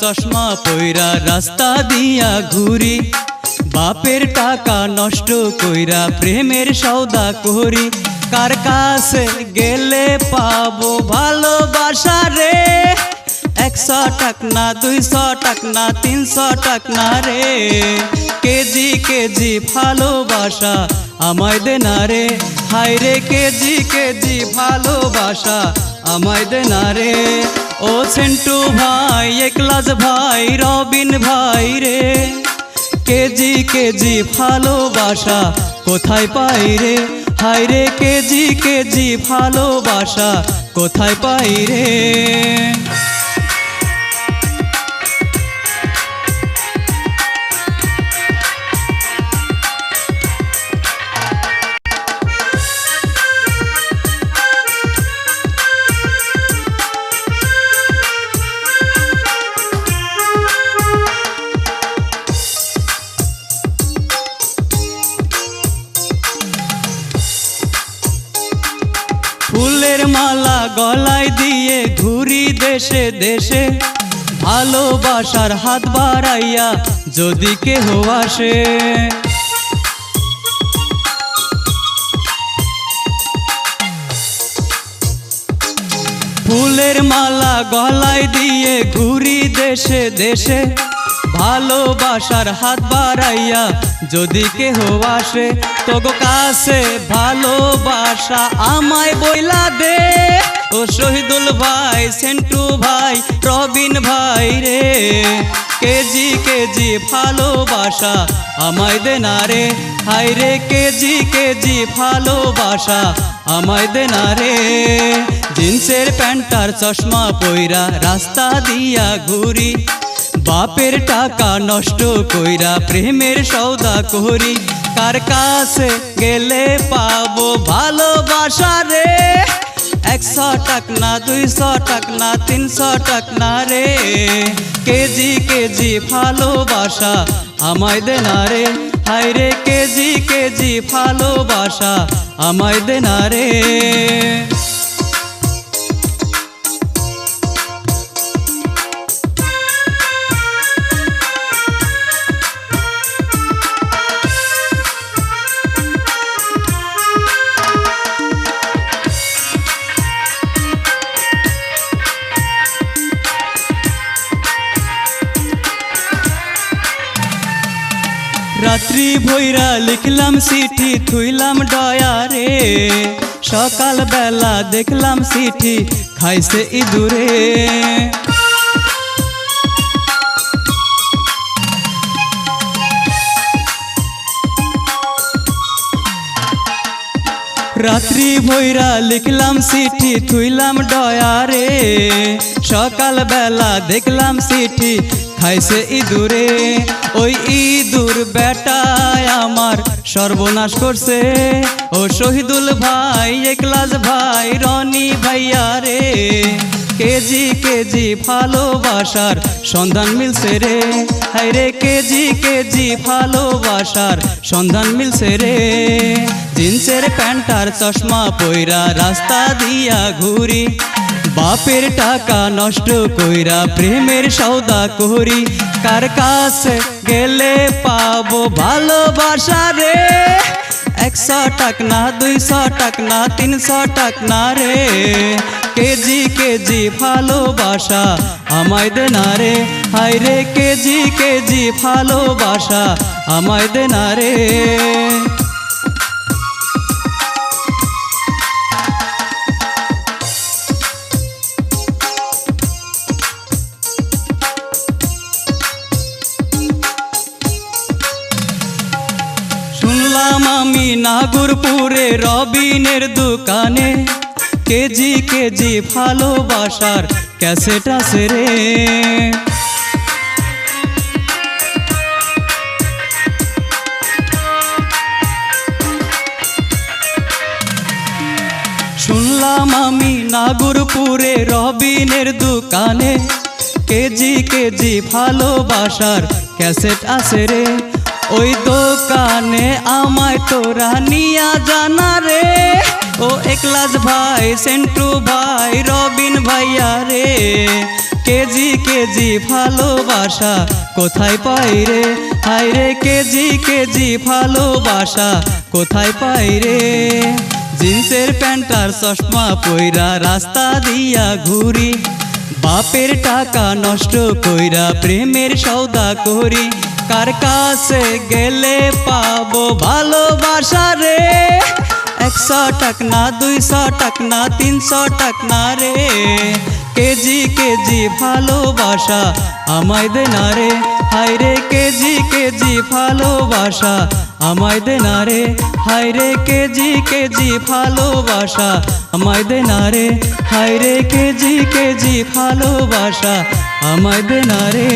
চশমা পইরা রাস্তা দিয়া ঘুরি। বাপের টাকা নষ্ট কইরা প্রেমের সৌদা করি। কার কাছে গেলে পাবো ভালোবাসা রে? একশো টাক না, দুইশো টাক না, তিনশো টাক না রে? কেজি কেজি ভালোবাসা আমায় দে না রে? হাই রে, কেজি কেজি ভালোবাসা আমায় দে না রে। ও সেন্টু ভাই একলাজ ভাই, রবিন ভাই রে। কেজি কেজি ভালোবাসা কোথায় পাই রে? হাই রে, কেজি কেজি ভালোবাসা কোথায় পাই রে? গলায় দিয়ে ঘুরি দেশে দেশে। ভালোবাসার হাত বাড়াইয়া যদি কেহ আসে। ফুলের মালা গলায় দিয়ে ঘুরি দেশে দেশে। ভালোবাসার হাত বাড়াইয়া যদি কেহ আসে, তোগো কাছে ভালোবাসা আমায় বইলা দে। ও শহীদুল ভাই, সেন্টু ভাই, রবিন ভাই রে। কেজি কেজি ভালোবাসা আমায় দে না রে। হাই রে, কেজি কেজি ভালোবাসা আমায় দে না রে। জিন্সের প্যান্টার চশমা পইরা রাস্তা দিয়া ঘুরি। বাপের টাকা নষ্ট কইরা প্রেমের সৌদা করি। কার কাছে গেলে পাবো ভালোবাসা রে? একশো টাক না, দুইশো টাক না, তিনশো টাক না রে। কেজি কেজি ভালোবাসা আমায় দে না রে। হাই রে, কেজি কেজি ভালোবাসা আমায় দে না রে। রাত্রি ভৈরা লিখলাম চিঠি, থুইলাম ডয়ারে সকাল বেলা দেখলাম চিঠি, খাইছে ইঁদুরে। রাত্রি ভৈরা লিখলাম চিঠি, থুইলাম ডয়ারে সকাল বেলা দেখলাম চিঠি, খাইছে ইঁদুরে। ওই ইঁদুর বেটায় আমার সর্বনাশ করছে। ও শহীদুল ভাই একলাজ ভাই, রনি ভাইয়া রে। কেজি কেজি ভালোবাসার সন্ধান মিলছে রে। রে, কেজি কেজি ভালোবাসার সন্ধান মিলছে রে। জিন্সের প্যান্টার চশমা পইরা রাস্তা দিয়া ঘুরি। বাপের টাকা নষ্ট কইরা প্রেমের সৌদা করি। কার কাছে গেলে পাবো ভালোবাসা রে? একশো টাক না, দুইশো টাক না, তিনশো টাক না রে? কেজি কেজি ভালোবাসা আমায় দে না রে? হাই রে, কেজি কেজি ভালোবাসা আমায় দে না রে? আমি নাগরপুরে রবিনের দোকানে। কেজি কেজি ভালোবাসার ক্যাসেট আছে রে। শুনলাম আমি নাগরপুরে রবিনের দোকানে। কেজি কেজি ভালোবাসার ক্যাসেট আছে রে। ওই দোকানে আমায় তোরা নিয়া জানা রে। ও একলাজ ভাই, সেন্টু ভাই, রবিন ভাইয়া রে। কেজি কেজি ভালোবাসা কোথায় পাই রে? হাই রে, কেজি কেজি ভালোবাসা কোথায় পাই রে? জিন্সের প্যান্টার চশমা পইরা রাস্তা দিয়া ঘুরি। বাপের টাকা নষ্ট কইরা প্রেমের সৌদা করি। কার কাছে গেলে পাবো ভালোবাসা রে? একশো টাক না, দুইশো টাক না, তিনশো টাক না রে? কেজি কেজি ভালোবাসা আমায় দে না রে? হাই রে, কেজি কেজি ভালোবাসা আমায় দে না রে? হাই রে, কেজি কেজি ভালোবাসা আমায় দে না রে? হাই রে, কেজি কেজি ভালোবাসা আমায় দে না রে?